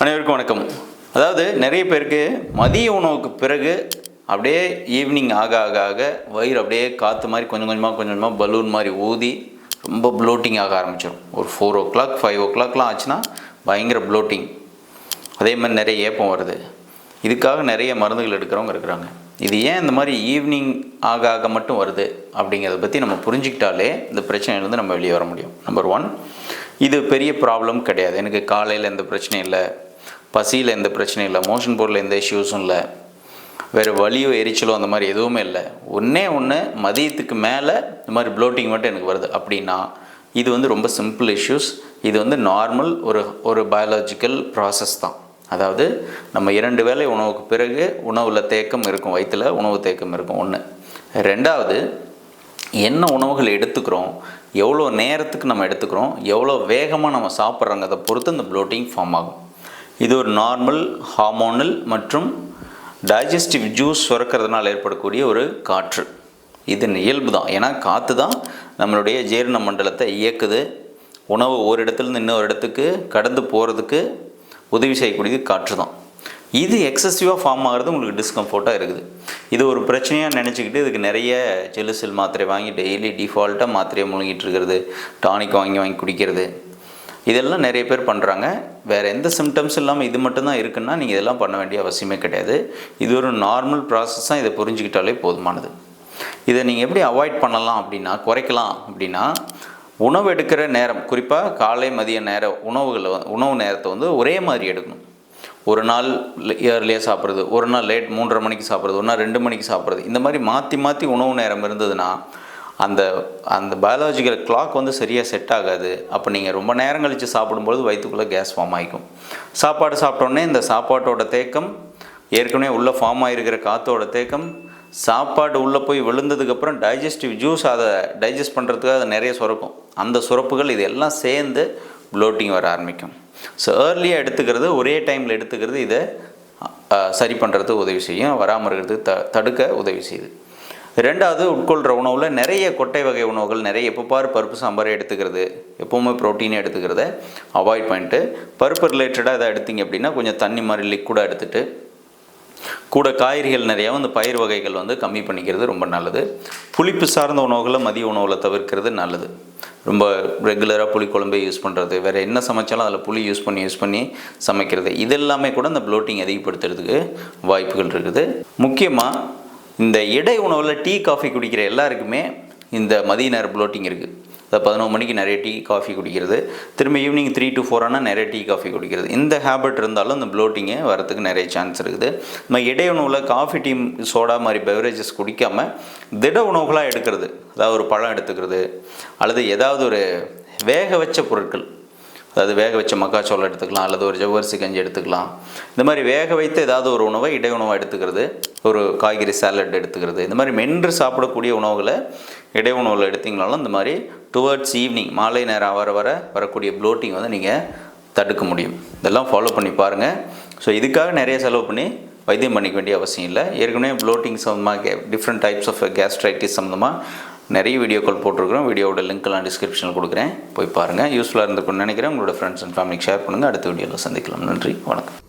அனைவருக்கும் வணக்கம். அதாவது நிறைய பேருக்கு மதிய உணவுக்கு பிறகு அப்படியே ஈவினிங் ஆக ஆக ஆக வயிறு அப்படியே காற்று மாதிரி கொஞ்சம் கொஞ்சமாக கொஞ்சம் கொஞ்சமாக பலூன் மாதிரி ஊதி ரொம்ப ப்ளோட்டிங் ஆக ஆரம்பிச்சிடும் ஒரு ஃபோர் ஓ கிளாக் ஃபைவ் ஓ கிளாக்லாம் ஆச்சுன்னா பயங்கர ப்ளோட்டிங் அதே மாதிரி நிறைய ஏப்பம் வருது. இதுக்காக நிறைய மருந்துகள் எடுக்கிறவங்க இருக்கிறாங்க. இது ஏன் இந்த மாதிரி ஈவினிங் ஆக ஆக மட்டும் வருது அப்படிங்கிறத பற்றி நம்ம புரிஞ்சுக்கிட்டாலே இந்த பிரச்சனையிலேருந்து நம்ம வெளியே வர முடியும். நம்பர் ஒன் இது பெரிய ப்ராப்ளம் கிடையாது. எனக்கு காலையில் எந்த பிரச்சனையும் இல்லை. பசியில் எந்த பிரச்சனையும் இல்லை மோஷன் போர்டில் எந்த இஷ்யூஸும் இல்லை வேறு வலியோ எரிச்சலோ அந்த மாதிரி எதுவுமே இல்லை. ஒன்றே ஒன்று மதியத்துக்கு மேலே இந்த மாதிரி ப்ளோட்டிங் மட்டும் எனக்கு வருது. அப்படின்னா இது வந்து ரொம்ப சிம்பிள் இஷ்யூஸ் இது வந்து நார்மல் ஒரு ஒரு பயாலஜிக்கல் ப்ராசஸ் தான். அதாவது நம்ம இரண்டு வேளை உணவுக்கு பிறகு உணவில் தேக்கம் இருக்கும் வயிற்றில் உணவு தேக்கம் இருக்கும். ஒன்று ரெண்டாவது என்ன உணவுகள் எடுத்துக்கிறோம் எவ்வளோ நேரத்துக்கு நம்ம எடுத்துக்கிறோம் எவ்வளோ வேகமாக நம்ம சாப்பிட்றோங்கிறத பொறுத்து இந்த ப்ளோட்டிங் ஃபார்ம் ஆகும். இது ஒரு நார்மல் ஹார்மோனல் மற்றும் டைஜஸ்டிவ் ஜூஸ் சுரக்கிறதுனால ஏற்படக்கூடிய ஒரு காற்று. இது இயல்பு தான். ஏன்னா காற்று தான் நம்மளுடைய ஜீரண மண்டலத்தை இயக்குது. உணவு ஒரு இடத்துலேருந்து இன்னொரு இடத்துக்கு கடந்து போகிறதுக்கு உதவி செய்யக்கூடியது காற்று தான். இது எக்ஸசிவாக ஃபார்ம் ஆகிறது உங்களுக்கு டிஸ்கம்ஃபர்ட்டாக இருக்குது. இது ஒரு பிரச்சனையாக நினச்சிக்கிட்டு இதுக்கு நிறைய ஜெலுசில் மாத்திரை வாங்கி டெய்லி டிஃபால்ட்டாக மாத்திரையை முழுங்கிட்டு இருக்கிறது. டானிக் வாங்கி வாங்கி குடிக்கிறது. இதெல்லாம் நிறைய பேர் பண்ணுறாங்க வேறு எந்த சிம்டம்ஸ் இல்லாமல் இது மட்டும்தான் இருக்குன்னா நீங்கள் இதெல்லாம் பண்ண வேண்டிய அவசியமே கிடையாது. இது ஒரு நார்மல் ப்ராசஸ்ஸாக இதை புரிஞ்சுக்கிட்டாலே போதுமானது. இதை நீங்கள் எப்படி அவாய்ட் பண்ணலாம் அப்படின்னா குறைக்கலாம் அப்படின்னா உணவு எடுக்கிற நேரம் குறிப்பாக காலை மதிய நேர உணவுகளை உணவு நேரத்தை வந்து ஒரே மாதிரி எடுக்கணும். ஒரு நாள் ஏர்லியாக சாப்பிட்றது ஒரு நாள் லேட் மூன்றரை மணிக்கு சாப்பிட்றது ஒரு நாள் ரெண்டு மணிக்கு சாப்பிட்றது இந்த மாதிரி மாற்றி மாற்றி உணவு நேரம் இருந்ததுன்னா அந்த அந்த பயாலஜிக்கல் கிளாக் வந்து சரியாக செட் ஆகாது. அப்போ நீங்கள் ரொம்ப நேரம் கழித்து சாப்பிடும்பொழுது வயிற்றுக்குள்ளே கேஸ் ஃபார்ம் ஆகிக்கும் சாப்பாடு சாப்பிட்டோன்னே இந்த சாப்பாட்டோட தேக்கம் ஏற்கனவே உள்ளே ஃபார்ம் ஆகிருக்கிற காற்றோட தேக்கம் சாப்பாடு உள்ளே போய் விழுந்ததுக்கப்புறம் டைஜஸ்டிவ் ஜூஸ் அதை டைஜஸ்ட் பண்ணுறதுக்காக அது நிறைய சுரக்கும். அந்த சுரப்புகள் இது எல்லாம் சேர்ந்து ப்ளோட்டிங் வர ஆரம்பிக்கும். ஸோ ஏர்லியாக எடுத்துக்கிறது ஒரே டைமில் எடுத்துக்கிறது இதை சரி பண்ணுறதுக்கு உதவி செய்யும். வராமல் இருக்கிறதுக்கு த தடுக்க உதவி செய்யுது. ரெண்டாவது உட்கொள்கிற உணவில் நிறைய கொட்டை வகை உணவுகள் நிறைய எப்போ பாரு பருப்பு சாம்பாரை எடுத்துக்கிறது எப்போவுமே ப்ரோட்டீனே எடுத்துக்கிறத அவாய்ட் பண்ணிட்டு பருப்பு ரிலேட்டடாக இதை எடுத்தீங்க அப்படின்னா கொஞ்சம் தண்ணி மாதிரி லிக்விடாக எடுத்துகிட்டு கூட காய்கறிகள் நிறையா வந்து பயிர் வகைகள் வந்து கம்மி பண்ணிக்கிறது ரொம்ப நல்லது. புளிப்பு சார்ந்த உணவுகளை மதிய உணவில் தவிர்க்கிறது நல்லது. ரொம்ப ரெகுலராக புளிக்குழம்பே யூஸ் பண்ணுறது வேறு என்ன சமைச்சாலும் அதில் புளி யூஸ் பண்ணி யூஸ் பண்ணி சமைக்கிறது. இதெல்லாமே கூட இந்த ப்ளோட்டிங் அதிகப்படுத்துறதுக்கு வாய்ப்புகள் இருக்குது. முக்கியமாக இந்த இடை உணவில் டீ காஃபி குடிக்கிற எல்லாருக்குமே இந்த மதிய நேர புளோட்டிங் இருக்குது அதை பதினொரு மணிக்கு நிறைய டீ காஃபி குடிக்கிறது. திரும்ப ஈவினிங் த்ரீ டு ஃபோர் ஆனால் நிறைய டீ காஃபி குடிக்கிறது. இந்த ஹேபிட் இருந்தாலும் இந்த ப்ளோட்டிங்கு வரத்துக்கு நிறைய சான்ஸ் இருக்குது. நம்ம இடை உணவில் காஃபி டீ சோடா மாதிரி பெவரேஜஸ் குடிக்காமல் திட உணவுகளாக எடுக்கிறது. அதாவது ஒரு பழம் எடுத்துக்கிறது. அல்லது ஏதாவது ஒரு வேக வச்ச பொருட்கள். அதாவது வேக வச்ச மக்காச்சோளம் எடுத்துக்கலாம் அல்லது ஒரு ஜவ்வரிசி கஞ்சி எடுத்துக்கலாம். இந்த மாதிரி வேக வைத்து ஏதாவது ஒரு உணவை இடை உணவாக எடுத்துக்கிறது ஒரு காய்கறி சாலட் எடுத்துக்கிறது. இந்த மாதிரி மென்று சாப்பிடக்கூடிய உணவுகளை இடை உணவில் எடுத்தீங்கனாலும் இந்த மாதிரி டுவர்ட்ஸ் ஈவினிங் மாலை நேரம் வர வர வரக்கூடிய ப்ளோட்டிங் வந்து நீங்கள் தடுக்க முடியும். இதெல்லாம் ஃபாலோ பண்ணி பாருங்கள் ஸோ இதுக்காக நிறைய செலவு பண்ணி வைத்தியம் பண்ணிக்க வேண்டிய அவசியம் இல்லை. ஏற்கனவே ப்ளோட்டிங் சம்மந்தமாக டிஃப்ரெண்ட் டைப்ஸ் ஆஃப் கேஸ்ட்ரைட்டிஸ் சம்மந்தமாக நிறைய வீடியோக்கள் போட்டிருக்கிறோம். வீடியோவோட லிங்க்லாம் டிஸ்கிரிப்ஷனில் கொடுக்குறேன். போய் பாருங்கள் யூஸ்ஃபுல்லாக இருந்திருக்கும்னு நினைக்கிறேன். உங்களோட ஃப்ரெண்ட்ஸ் அண்ட் ஃபேமிலிக்கு ஷேர் பண்ணுங்கள் அடுத்த வீடியோவில் சந்திக்கலாம். நன்றி. வணக்கம்.